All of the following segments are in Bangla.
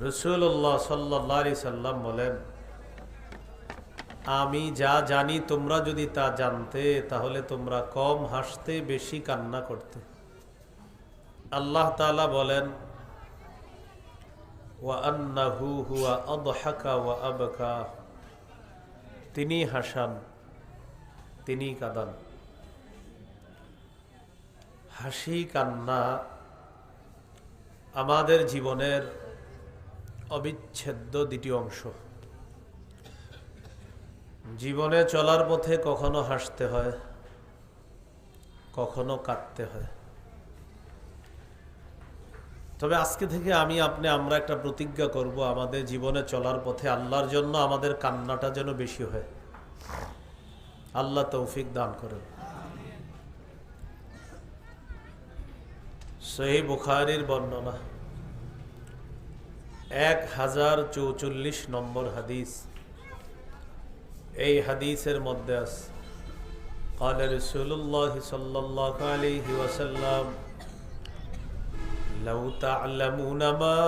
রসুল্লাহ সাল্লি সাল্লাম বলেন, আমি যা জানি তোমরা যদি তা জানতে, তাহলে তোমরা কম হাসতে, বেশি কান্না করতে। আল্লাহ তালা বলেন তিনি হাসান, তিনি কাঁদান। হাসি কান্না আমাদের জীবনের অবিচ্ছেদ্য দ্বিতীয় অংশ। জীবনে চলার পথে কখনো হাসতে হয়, কখনো কাঁদতে হয়। তবে আজকে থেকে আমি আপনি, আমরা একটা প্রতিজ্ঞা করব, আমাদের জীবনে চলার পথে আল্লাহর জন্য আমাদের কান্নাটা যেন বেশি হয়। আল্লাহ তৌফিক দান করেন। সেই বুখারির বর্ণনা। এক হাজার চৌচল্লিশ নম্বর হাদিস এই হাদিসের মধ্যে আছে قال رسول الله صلى الله عليه وسلم لو تعلمون ما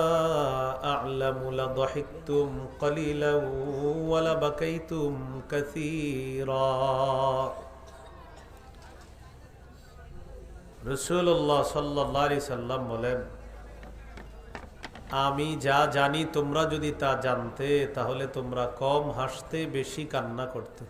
أعلم لضحكتم قليلا ولبكيتم كثيرا রসুল্লাহ সাল্লি সাল্লাম বলেন আমি যা জানি তোমরা যদি তা জানতে তাহলে তোমরা কম হাসতে বেশি কান্না করতে।